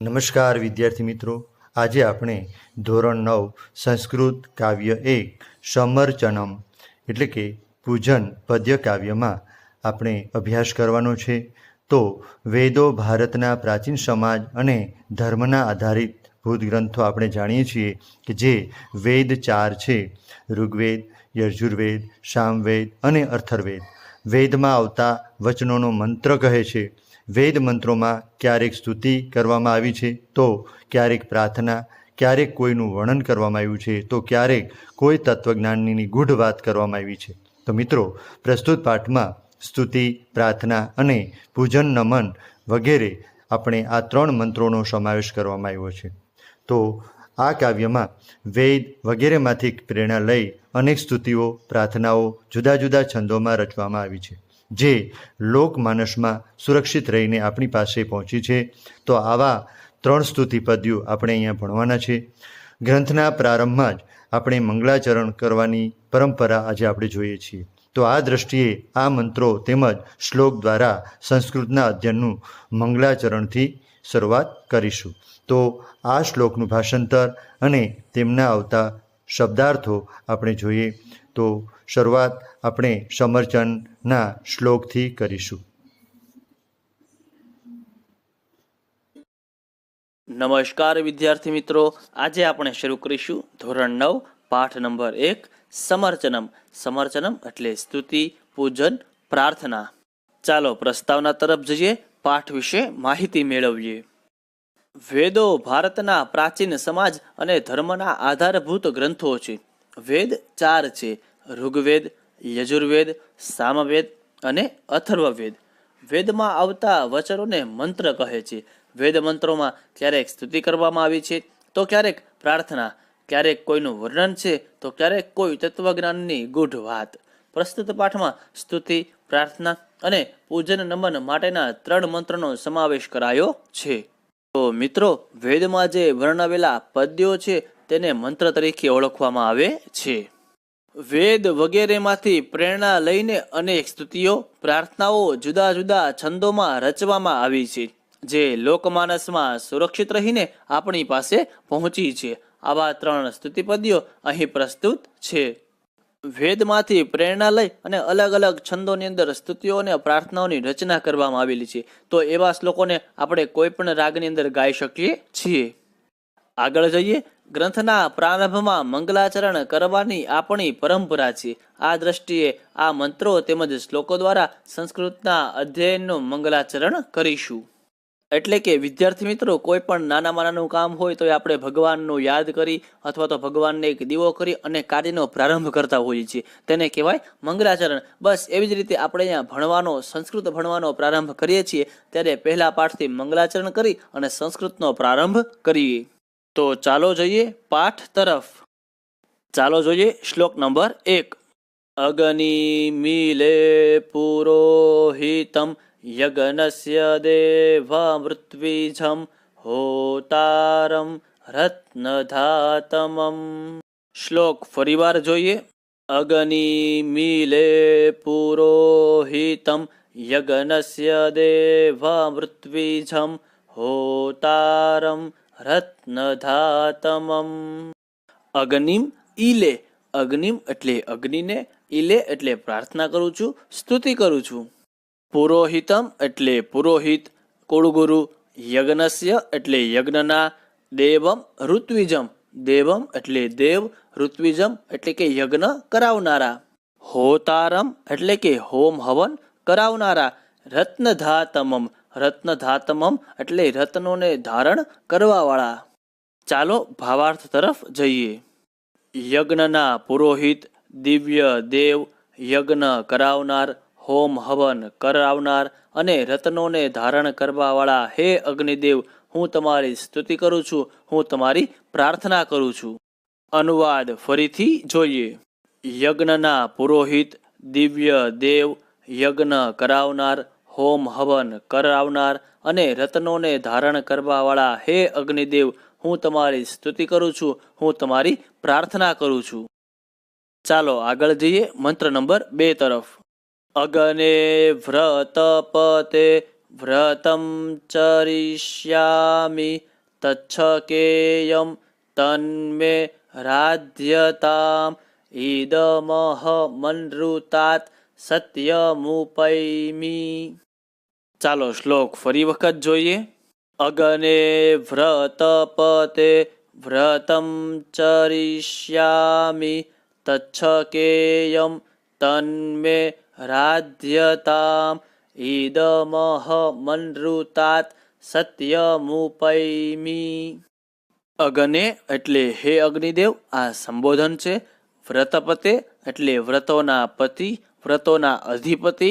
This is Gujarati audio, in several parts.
નમસ્કાર વિદ્યાર્થી મિત્રો. આજે આપણે ધોરણ નવ, સંસ્કૃત કાવ્ય એક, સમર્ચનમ, એટલે કે પૂજન પદ્ય કાવ્યમાં આપણે અભ્યાસ કરવાનો છે. તો વેદો ભારતના પ્રાચીન સમાજ અને ધર્મના આધારિત ભૂત ગ્રંથો આપણે જાણીએ છીએ કે જે વેદ ચાર છે. ઋગ્વેદ, યજુર્વેદ, સામવેદ અને અથર્વેદ વેદમાં આવતા વચનોનો મંત્ર કહે છે. વેદ મંત્રોમાં ક્યારેક સ્તુતિ કરવામાં આવી છે, તો ક્યારેક પ્રાર્થના, ક્યારેક કોઈનું વર્ણન કરવામાં આવ્યું છે, તો ક્યારેક કોઈ તત્વજ્ઞાનની ગૂઢ વાત કરવામાં આવી છે. તો મિત્રો, પ્રસ્તુત પાઠમાં સ્તુતિ, પ્રાર્થના અને પૂજન નમન વગેરે આપણે આ ત્રણ મંત્રોનો સમાવેશ કરવામાં આવ્યો છે. તો આ કાવ્યમાં વેદ વગેરેમાંથી પ્રેરણા લઈ અનેક સ્તુતિઓ, પ્રાર્થનાઓ જુદા જુદા છંદોમાં રચવામાં આવી છે. જે લોકમાનસમાં સુરક્ષિત રહીને આપણી પાસે પહોંચી છે, તો આવા ત્રણ સ્તુતિ પદ્યો આપણે અહીંયા ભણવાના છે. ગ્રંથના પ્રારંભમાં જ આપણે મંગળાચરણ કરવાની પરંપરા આજે આપણે જોઈએ છીએ. તો આ દ્રષ્ટિએ આ મંત્રો તેમજ શ્લોક દ્વારા સંસ્કૃતના અધ્યયનનું મંગળાચરણથી શરૂઆત કરીશું. તો આ શ્લોકનું ભાષાંતર અને તેમના આવતા શબ્દાર્થો આપણે જોઈએ. તો શરૂઆત આપણે સમર્ચનના શ્લોકથી કરીશું. નમસ્કાર વિદ્યાર્થી મિત્રો, આજે આપણે શરૂ કરીશું ધોરણ નવ, પાઠ નંબર એક, સમર્ચનમ. સમર્ચનમ એટલે સ્તુતિ, પૂજન, પ્રાર્થના. ચાલો પ્રસ્તાવના તરફ જઈએ, પાઠ વિશે માહિતી મેળવીએ. વેદો ભારતના પ્રાચીન સમાજ અને ધર્મના આધારભૂત ગ્રંથો છે. વેદ ચાર છે. ઋગ્વેદ, યજુર્વેદ, સામવેદ અને અથર્વવેદ. વેદમાં આવતા વચનોને મંત્ર કહે છે. વેદ મંત્રોમાં ક્યારેક સ્તુતિ કરવામાં આવી છે, તો ક્યારેક પ્રાર્થના. ક્યારેક કોઈનું વર્ણન છે, તો ક્યારેક કોઈ તત્વજ્ઞાનની ગૂઢ વાત. પ્રસ્તુત પાઠમાં સ્તુતિ, પ્રાર્થના અને પૂજન નમન માટેના ત્રણ મંત્રનો સમાવેશ કરાયો છે. તો મિત્રો, વેદમાં જે વર્ણવેલા પદ્યો છે તેને મંત્ર તરીકે ઓળખવામાં આવે છે. વેદ વગેરેમાંથી પ્રેરણા લઈને અનેક સ્તુતિઓ, પ્રાર્થનાઓ જુદા જુદા છંદોમાં રચવામાં આવી છે, જે લોકમાનસમાં સુરક્ષિત રહીને આપણી પાસે પહોંચી છે. આવા ત્રણ સ્તુતિપદ્યો અહીં પ્રસ્તુત છે. વેદમાંથી પ્રેરણા લઈ અને અલગ અલગ છંદોની અંદર સ્તુતિઓ અને પ્રાર્થનાઓની રચના કરવામાં આવેલી છે. તો એવા શ્લોકોને આપણે કોઈ પણ રાગની અંદર ગાઈ શકીએ છીએ. આગળ જઈએ. ગ્રંથના પ્રારંભમાં મંગલાચરણ કરવાની આપણી પરંપરા છે. આ દ્રષ્ટિએ આ મંત્રો તેમજ શ્લોકો દ્વારા સંસ્કૃતના અધ્યયનનું મંગલાચરણ કરીશું. એટલે કે વિદ્યાર્થી મિત્રો, કોઈ પણ નાનામાં નાનું કામ હોય તો આપણે ભગવાનનું યાદ કરી અથવા તો ભગવાનને એક દીવો કરી અને કાર્યનો પ્રારંભ કરતા હોઈએ છીએ. તેને કહેવાય મંગલાચરણ. બસ એવી જ રીતે આપણે અહીંયા ભણવાનો, સંસ્કૃત ભણવાનો પ્રારંભ કરીએ છીએ. ત્યારે પહેલા પાઠથી મંગલાચરણ કરી અને સંસ્કૃતનો પ્રારંભ કરીએ. તો ચાલો જોઈએ પાઠ તરફ. ચાલો જોઈએ શ્લોક નંબર એક. અગ્નિ મિલે પુરોહિતમ યજ્ઞસ્ય દેવમૃત્વિજમ હોતારમ રત્નધાતમમ. શ્લોક ફરીવાર જોઈએ. અગ્નિ મિલે પુરોહિતમ યજ્ઞસ્ય દેવમૃત્વિજમ હોતારમ રત્નધાતમમ. અગ્નિમ ઈલે, અગ્નિમ એટલે અગ્નિને, ઈલે એટલે પ્રાર્થના કરું છું, સ્તુતિ કરું છું. પુરોહિતમ એટલે પુરોહિત, કુળગુરુ, યજ્ઞસ્ય એટલે યજ્ઞના, દેવમ ઋત્વિજમ, દેવમ એટલે દેવ, ઋત્વિજમ એટલે કે યજ્ઞ કરાવનારા. હોતારમ એટલે કે હોમ હવન કરાવનારા. રત્નધાતમમ રત્નધાતમમ એટલે રત્નોને ધારણ કરવાવાળા. ચાલો ભાવાર્થ તરફ જઈએ. યજ્ઞના પુરોહિત, દિવ્ય દેવ, યજ્ઞ કરાવનાર, હોમ હવન કરાવનાર અને રત્નોને ધારણ કરવાવાળા હે અગ્નિદેવ, હું તમારી સ્તુતિ કરું છું, હું તમારી પ્રાર્થના કરું છું. અનુવાદ ફરીથી જોઈએ. યજ્ઞના પુરોહિત, દિવ્ય દેવ, યજ્ઞ કરાવનાર હોમ હવન કરાવનાર અને રત્નોને ધારણ કરવાવાળા હે અગ્નિદેવ, હું તમારી સ્તુતિ કરું છું, હું તમારી પ્રાર્થના કરું છું. ચાલો આગળ જઈએ મંત્ર નંબર બે તરફ. અગને વ્રતપતે વ્રતમ ચરિષ્યામિ, તચ્છકેયમ તન્મે રાધ્યતામ, ઈદમહ મનૃતાત સત્યમુપૈમી. ચાલો શ્લોક ફરી વખત જોઈએ. અગને વ્રતપતે વ્રતમ ચરિષ્યામી તચ્છકેયમ તન્મે રાધ્યતામ ઇદમહ મનૃતાત સત્યમુપૈમી. અગને એટલે હે અગ્નિદેવ, આ સંબોધન છે. વ્રતપતે એટલે વ્રતોના પતિ વ્રતોના અધિપતિ,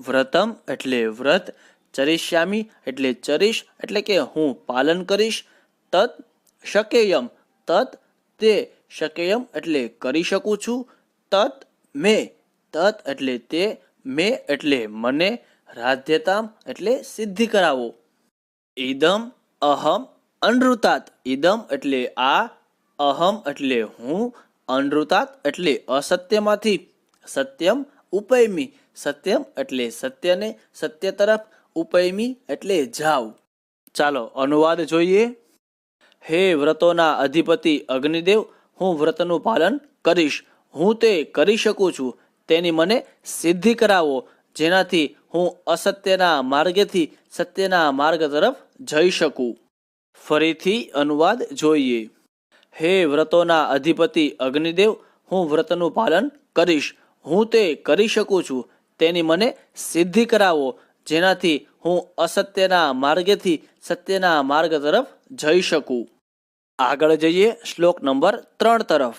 વ્રતમ એટલે વ્રત, ચરિષ્યામી એટલે ચરીશ, એટલે કે હું પાલન કરીશ તત શકેયમ તત તે શકેયમ એટલે કરી શકું છું તત મેં તત એટલે તે મેં એટલે મને, રાધ્યતામ એટલે સિદ્ધિ કરાવો. ઈદમ અહમ અનૃતાત, ઈદમ એટલે આ, અહમ એટલે હું, અનૃતાત એટલે અસત્યમાંથી, સત્યમ ઉપૈમી સત્યમ એટલે સત્યને સત્ય તરફ ઉપયમી એટલે જાવ. ચાલો અનુવાદ જોઈએ. હે વ્રતોના અધિપતિ અગ્નિદેવ, હું વ્રતનું પાલન કરીશ. હું તે કરી શકું છું. તેની મને સિદ્ધિ કરાવો, જેનાથી હું અસત્યના માર્ગેથી સત્યના માર્ગ તરફ જઈ શકું. ફરીથી અનુવાદ જોઈએ. હે વ્રતોના અધિપતિ અગ્નિદેવ, હું વ્રતનું પાલન કરીશ. હું તે કરી શકું છું. તેની મને સિદ્ધિ કરાવો, જેનાથી હું અસત્યના માર્ગેથી સત્યના માર્ગ તરફ જઈ શકું. આગળ જઈએ શ્લોક નંબર ત્રણ તરફ.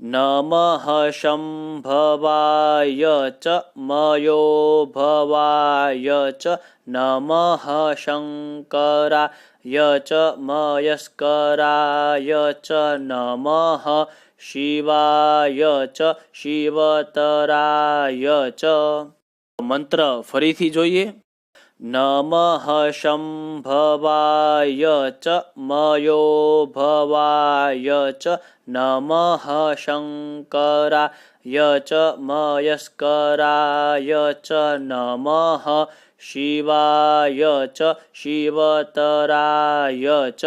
નમઃ શંભવાય ચ મયો ભવાય ચ. નમઃ શંકરાય ચ મયસ્કરાય ચ નમઃ શિવાય ચ શિવતરાય ચ મંત્ર ફરીથી જોઈએ નમઃ શંભવાય ચ મયો ભવાય ચ નમઃ શંકરાય ચ મયસ્કરાય ચ નમઃ શિવાય ચ, શિવતરાય ચ.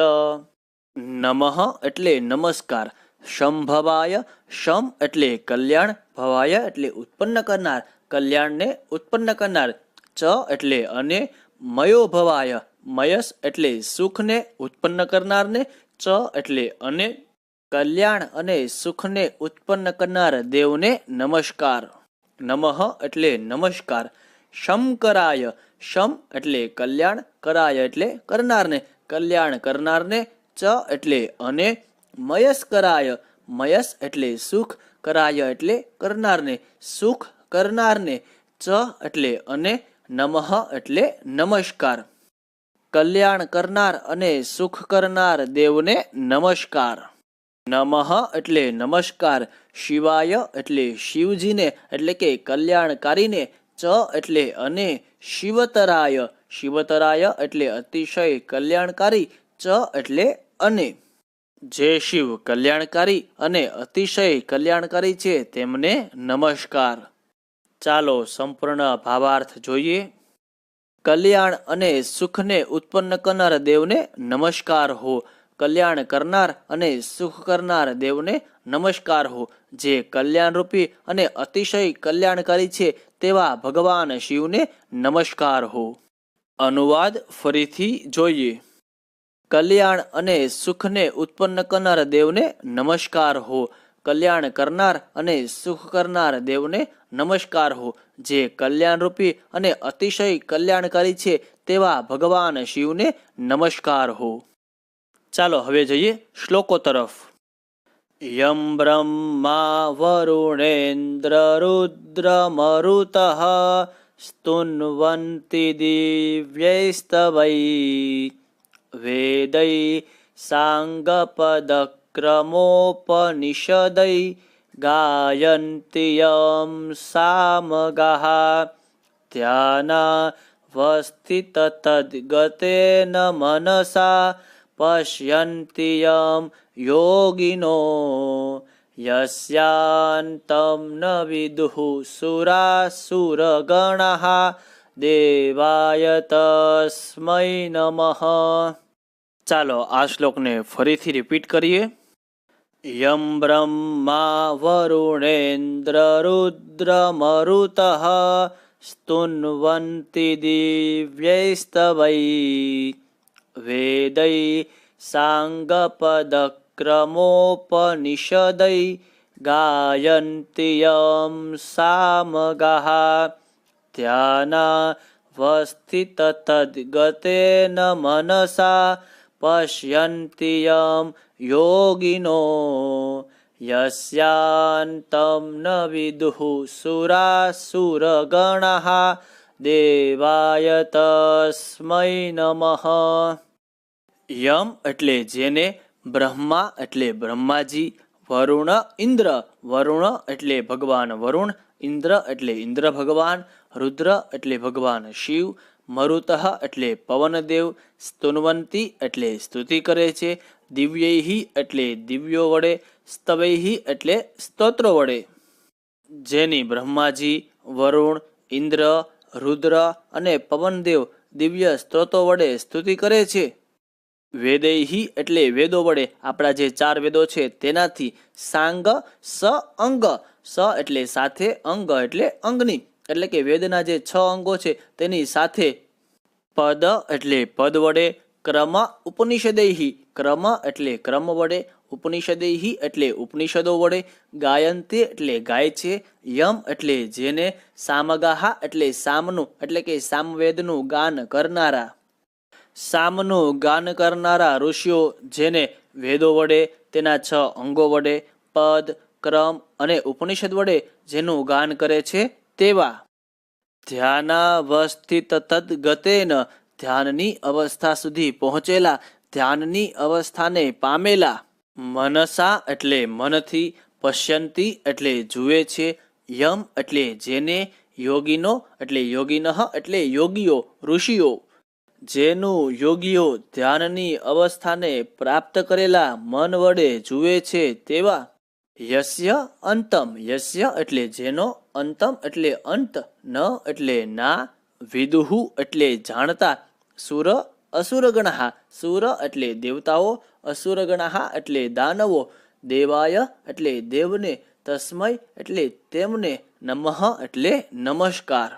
નમઃ એટલે નમસ્કાર શંભવાય શમ એટલે કલ્યાણ, ભવાય એટલે ઉત્પન્ન કરનાર, કલ્યાણને ઉત્પન્ન કરનાર. ચ એટલે અને, મયો ભવાય, મયસ એટલે સુખને ઉત્પન્ન કરનારને, ચ એટલે અને, કલ્યાણ અને સુખને ઉત્પન્ન કરનાર દેવને નમસ્કાર. નમઃ એટલે નમસ્કાર. શંકરાય શમ એટલે કલ્યાણ, કરાય એટલે કરનારને. કલ્યાણ કરનારને ચ એટલે અને મયસ્કરાય મયસ એટલે સુખ, કરાય એટલે કરનારને. સુખ કરનારને ચ એટલે અને નમઃ એટલે નમસ્કાર. કલ્યાણ કરનાર અને સુખ કરનાર દેવને નમસ્કાર. નમઃ એટલે નમસ્કાર. શિવાય એટલે શિવજીને, એટલે કે કલ્યાણકારીને ચ એટલે અને શિવતરાય. શિવતરાય એટલે અતિશય કલ્યાણકારી, ચ એટલે અને. જે શિવ કલ્યાણકારી અને અતિશય કલ્યાણકારી છે તેમને નમસ્કાર. ચાલો સંપૂર્ણ ભાવાર્થ જોઈએ. કલ્યાણ અને સુખને ઉત્પન્ન કરનાર દેવને નમસ્કાર હો. કલ્યાણ કરનાર અને સુખ કરનાર દેવને નમસ્કાર હો. જે કલ્યાણરૂપી અને અતિશય કલ્યાણકારી છે તેવા ભગવાન શિવને નમસ્કાર હો. અનુવાદ ફરીથી જોઈએ. કલ્યાણ અને સુખને ઉત્પન્ન કરનાર દેવને નમસ્કાર હો. કલ્યાણ કરનાર અને સુખ કરનાર દેવને નમસ્કાર હો. જે કલ્યાણરૂપી અને અતિશય કલ્યાણકારી છે તેવા ભગવાન શિવને નમસ્કાર હો. ચાલો હવે જઈએ શ્લોકો તરફ. यं ब्रह्मा वरुणेन्द्ररुद्रमरुतः स्तुन्वन्ति दिव्यैस्तवै। वेदै साङ्गपदक्रमोपनिषदै गायन्ति यं सामगाः। ध्यानावस्थिततद्गतेन मनसा पश्यन्ति यं योगिनो, यस्यान्तं न विदुः सुरासुरगणः દેવાય તસ્મય નમઃ ચાલો આ શ્લોકને ફરીથી રિપીટ કરીએ. યમ બ્રહ્મા વરુણેન્દ્ર રુદ્ર મરુત સ્તુન્વંતિ દિવ્યૈસ્તવૈ वेदै साङ्गपदक्रमोपनिषदै गायन्ति यं सामगाः ध्यानावस्थिततद्गतेन मनसा पश्यन्ति यं योगिनो यस्यान्तं न विदुः सुरासुरगणः દેવાય તસ્મય નમઃ. યમ એટલે જેને બ્રહ્મા એટલે બ્રહ્માજી, વરુણ ઇન્દ્ર, વરુણ એટલે ભગવાન વરુણ, ઇન્દ્ર એટલે ઇન્દ્ર ભગવાન, રુદ્ર એટલે ભગવાન શિવ, મરુતઃ એટલે પવનદેવ, સ્તુનવંતી એટલે સ્તુતિ કરે છે દિવ્યૈહિ એટલે દિવ્યો વડે સ્તવૈહિ એટલે સ્તોત્રો વડે. જેની બ્રહ્માજી, વરુણ, ઇન્દ્ર રુદ્ર અને પવનદેવ દિવ્ય સ્ત્રોતો વડે સ્તુતિ કરે છે. વેદૈહી એટલે વેદો વડે આપણા જે ચાર વેદો છે તેનાથી સાંગ, સ, અંગ. સ એટલે સાથે અંગ એટલે અંગની. એટલે કે વેદના જે છ અંગો છે તેની સાથે પદ એટલે પદ વડે, ક્રમ, ઉપનિષદેહી. ક્રમ એટલે ક્રમ વડે ઉપનિષદેહી એટલે ઉપનિષદો વડે, ગાયંતે એટલે ગાય છે યમ એટલે જેને, સામગાહા એટલે સામનું, એટલે કે સામવેદનું ગાન કરનારા. સામનું ગાન કરનારા ઋષિઓ જેને વેદો વડે, તેના છ અંગો વડે, પદ, ક્રમ અને ઉપનિષદ વડે જેનું ગાન કરે છે તેવા. ધ્યાનાવસ્થિત તદગતેન ધ્યાનની અવસ્થા સુધી પહોંચેલા ધ્યાનની અવસ્થાને પામેલા મનસા એટલે મનથી પશ્યંતી એટલે જુએ છે, યમ એટલે જેને યોગીનો એટલે યોગિનઃ એટલે યોગીઓ, ઋષિઓ. જેનું યોગીઓ ધ્યાનની અવસ્થાને પ્રાપ્ત કરેલા મન વડે જુએ છે તેવા યસ્ય અંતમ, યસ્ય એટલે જેનો અંતમ એટલે અંત, ન એટલે ના, વિદુહુ એટલે જાણતા, સુર અસુરગણઃ સુર એટલે દેવતાઓ અસુરગણહા એટલે દાનવો, દેવાય એટલે દેવને, તસ્મય એટલે તેમને, નમઃ એટલે નમસ્કાર.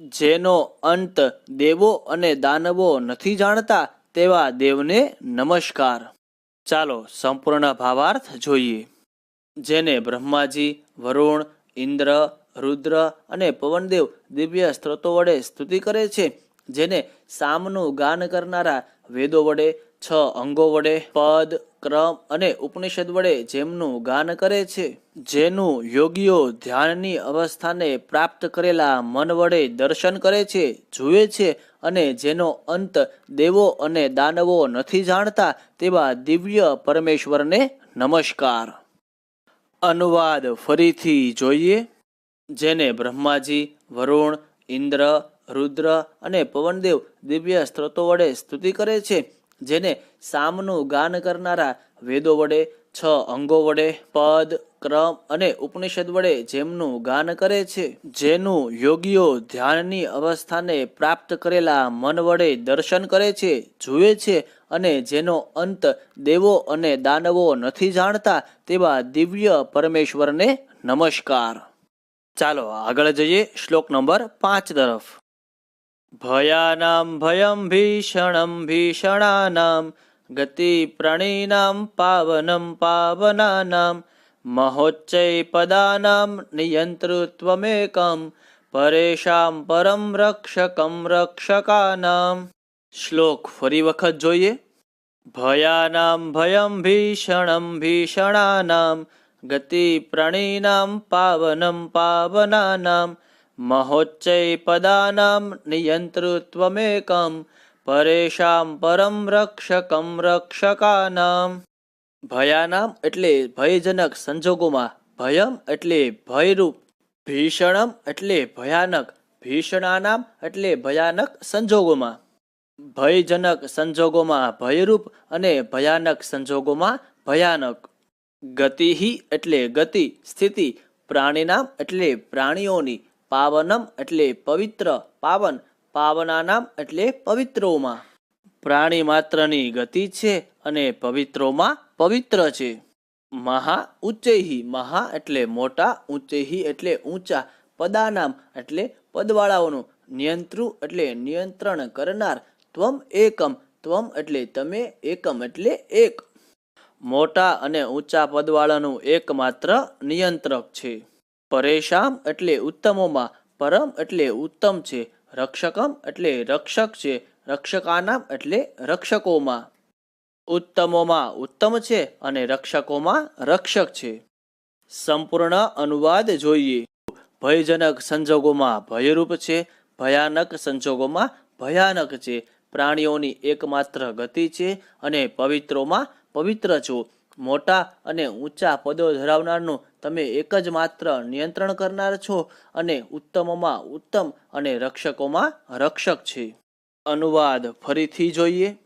જેનો અંત દેવો અને દાનવો નથી જાણતા તેવા દેવને નમસ્કાર. ચાલો સંપૂર્ણ ભાવાર્થ જોઈએ. જેને બ્રહ્માજી, વરુણ, ઇન્દ્ર, રુદ્ર અને પવનદેવ દિવ્ય સ્ત્રોતો વડે સ્તુતિ કરે છે, જેને સામનું ગાન કરનારા વેદો વડે, છ અંગો વડે, પદ, ક્રમ અને ઉપનિષદ વડે જેમનું ગાન કરે છે, જેનું યોગીઓ ધ્યાનની અવસ્થાને પ્રાપ્ત કરેલા મન વડે દર્શન કરે છે, જુએ છે અને જેનો અંત દેવો અને દાનવો નથી જાણતા તેવા દિવ્ય પરમેશ્વરને નમસ્કાર. અનુવાદ ફરીથી જોઈએ, જેને બ્રહ્માજી, વરુણ, ઇન્દ્ર રુદ્ર અને પવનદેવ દિવ્ય સ્ત્રોતો વડે સ્તુતિ કરે છે, જેને સામનું ગાન કરનારા વેદો વડે, છ અંગો વડે, પદ, ક્રમ અને ઉપનિષદ વડે જેમનું ગાન કરે છે. જેનું યોગીઓ ધ્યાનની અવસ્થાને પ્રાપ્ત કરેલા મન વડે દર્શન કરે છે, જુએ છે અને જેનો અંત દેવો અને દાનવો નથી જાણતા તેવા દિવ્ય પરમેશ્વરને નમસ્કાર. ચાલો આગળ જઈએ શ્લોક નંબર પાંચ તરફ. ભયાનામ ભયમ ભીષણમ ભીષણાનામ ગતિ પ્રણીનામ પાવનમ પાવનાનામ મહોચ્ચય પદાનામ નિયંતૃત્વમેકમ પરેશામ પરમ રક્ષકમ રક્ષકાનામ શ્લોક ફરી વખત જોઈએ ભયાનામ ભયમ ભીષણમ ભીષણાનામ ગતિ પ્રણીનામ પાવનમ પાવનાનામ પદાનામ નિયંતૃત્વમેકમ પરેશામ પરમ રક્ષકમ રક્ષકાનામ ભયાનામ એટલે ભયજનક સંજોગોમાં ભયમ એટલે ભયરૂપ, ભીષણમ એટલે ભયાનક, ભીષણાનામ એટલે ભયાનક સંજોગોમાં. ભયજનક સંજોગોમાં ભયરૂપ અને ભયાનક સંજોગોમાં ભયાનક. ગતિહિ એટલે ગતિ, સ્થિતિ, પ્રાણીનામ એટલે પ્રાણીઓની પાવનમ એટલે પવિત્ર, પાવન પાવનાનામ એટલે પવિત્રોમાં. પ્રાણી માત્રની ગતિ છે અને પવિત્રોમાં પવિત્ર છે. મહા ઉચ્ચૈહી મહા એટલે મોટા ઉચ્ચૈહી એટલે ઊંચા, પદાનામ એટલે પદવાળાઓનું નિયંત્રુ એટલે નિયંત્રણ કરનાર, ત્વમ એકમ, ત્વમ એટલે તમે, એકમ એટલે એક. મોટા અને ઊંચા પદવાળાનું એકમાત્ર નિયંત્રક છે. પરેશામ એટલે ઉત્તમોમાં, પરમ એટલે ઉત્તમ છે, રક્ષકમ એટલે રક્ષક છે, રક્ષકાનામ એટલે રક્ષકોમાં. ઉત્તમોમાં ઉત્તમ છે અને રક્ષકોમાં રક્ષક છે. સંપૂર્ણ અનુવાદ જોઈએ. ભયજનક સંજોગોમાં ભયરૂપ છે, ભયાનક સંજોગોમાં ભયાનક છે. પ્રાણીઓની એકમાત્ર ગતિ છે અને પવિત્રોમાં પવિત્ર છો. મોટા અને ઊંચા પદો ધરાવનારનું તમે એક જ માત્ર નિયંત્રણ કરનાર છો અને ઉત્તમમાં ઉત્તમ અને રક્ષકોમાં રક્ષક છે. અનુવાદ ફરીથી જોઈએ.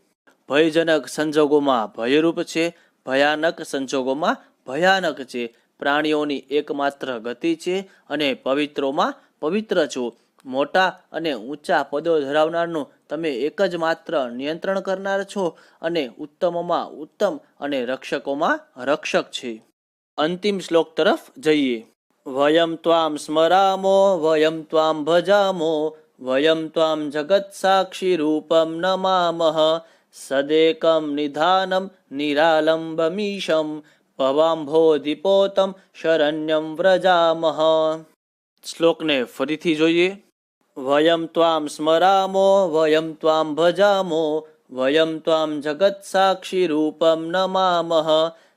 ભયજનક સંજોગોમાં ભયરૂપ છે, ભયાનક સંજોગોમાં ભયાનક છે. પ્રાણીઓની એકમાત્ર ગતિ છે અને પવિત્રોમાં પવિત્ર છો. મોટા અને ઊંચા પદો ધરાવનારનું તમે એક જ માત્ર નિયંત્રણ કરનાર છો અને ઉત્તમમાં ઉત્તમ અને રક્ષકોમાં રક્ષક છે. અંતિમ શ્લોક તરફ જઈએ. વયમ ત્વામ સ્મરામો, વયમ ત્વામ ભજામો, વયમ ત્વામ જગત સાક્ષી રૂપમ નમામહ સદેકમ નિધાનમ નિરાલંબમીશમ ભવાંભોધિપોતમ શરણ્યમ વ્રજામહ શ્લોકને ફરીથી જોઈએ. વયમ ત્વામ સ્મરામો વયમ ત્વામ ભજામો વયમ ત્વામ જગત સાક્ષી રૂપમ નમામહ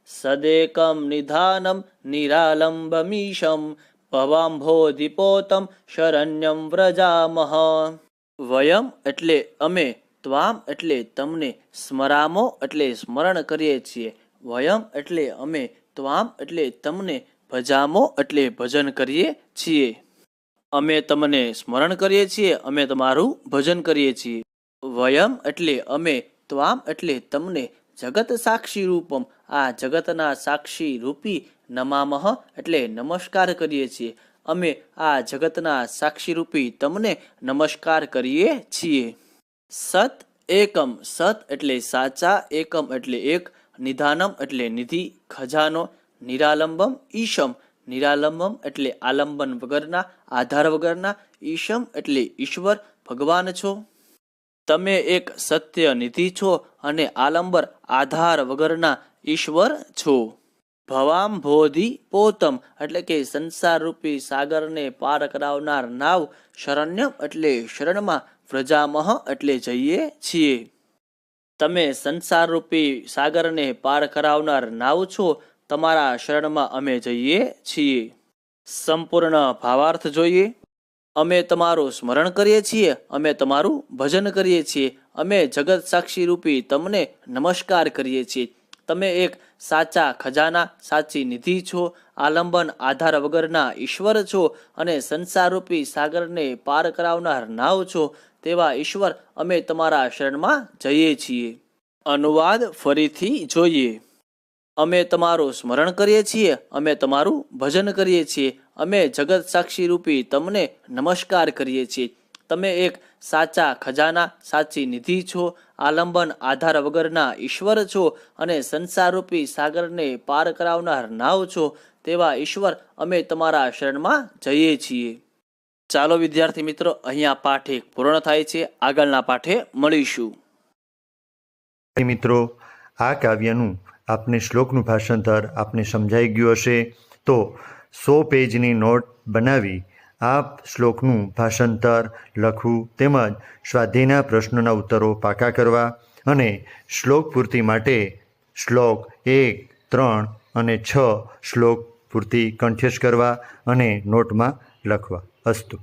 સદેકમ નિધાનમ નિરાલંબમીશમ ભવાંભોધિપોતમ શરણ્યમ વ્રજામહ વયમ એટલે અમે ત્વામ એટલે તમને સ્મરામો એટલે સ્મરણ કરીએ છીએ। વયમ એટલે અમે ત્વામ એટલે તમને ભજામો એટલે ભજન કરીએ છીએ। અમે તમને સ્મરણ કરીએ છીએ, અમે તમારું ભજન કરીએ છીએ. વયમ એટલે અમે, ત્વામ એટલે તમને જગત સાક્ષી રૂપમ. આ જગતના સાક્ષી રૂપી નમામહ એટલે નમસ્કાર કરીએ છીએ. અમે આ જગતના સાક્ષી રૂપી તમને નમસ્કાર કરીએ છીએ. સત એકમ, સત એટલે સાચા, એકમ એટલે એક, નિધાનમ એટલે નિધિ, ખજાનો, નિરાલંબમ, ઈશમ નિરાલંબમ એટલે આલંબન વગરના, આધાર વગરના, ઈશમ એટલે ઈશ્વર, ભગવાન છો. તમે એક સત્ય નિધિ છો અને આલંબર, આધાર વગરના ઈશ્વર છો. ભવામ ભોધિ પોતમ એટલે કે સંસાર રૂપી સાગરને પાર કરાવનાર નાવ શરણ્યમ એટલે શરણમાં, વ્રજામહ એટલે જઈએ છીએ. તમે સંસાર રૂપી સાગરને પાર કરાવનાર નાવ છો તમારા શરણમાં અમે જઈએ છીએ. સંપૂર્ણ ભાવાર્થ જોઈએ. અમે તમારું સ્મરણ કરીએ છીએ. અમે તમારું ભજન કરીએ છીએ. અમે જગત સાક્ષી રૂપી તમને નમસ્કાર કરીએ છીએ. તમે એક સાચા ખજાના, સાચી નિધિ છો. આલંબન આધાર વગરના ઈશ્વર છો અને સંસારરૂપી સાગરને પાર કરાવનાર નાવ છો. તેવા ઈશ્વર અમે તમારા શરણમાં જઈએ છીએ. અનુવાદ ફરીથી જોઈએ. અમે તમારું સ્મરણ કરીએ છીએ, અમે તમારું ભજન કરીએ છીએ, અમે જગત સાક્ષી રૂપી તમને નમસ્કાર કરીએ છીએ. તમે એક સાચા ખજાના, સાચી નિધિ છો, આલંબન આધાર વગરના ઈશ્વર છો અને સંસારરૂપી સાગરને પાર કરાવનાર નાવ છો, તેવા ઈશ્વર અમે તમારા શરણમાં જઈએ છીએ. ચાલો વિદ્યાર્થી મિત્રો, અહીંયા પાઠ એક પૂર્ણ થાય છે. આગળના પાઠે મળીશું. મિત્રો, આ કાવ્યનું આપને શ્લોકનું ભાષાંતર આપને સમજાઈ ગયું હશે, તો સો પેજની નોટ બનાવી આપ શ્લોકનું ભાષાંતર લખવું તેમજ સ્વાધ્યાયના પ્રશ્નોના ઉત્તરો પાકા કરવા અને શ્લોક પૂર્તિ માટે શ્લોક એક, ત્રણ અને છ શ્લોક પૂર્તિ કંઠ્યસ્થ કરવા અને નોટમાં લખવા. અસ્તુ.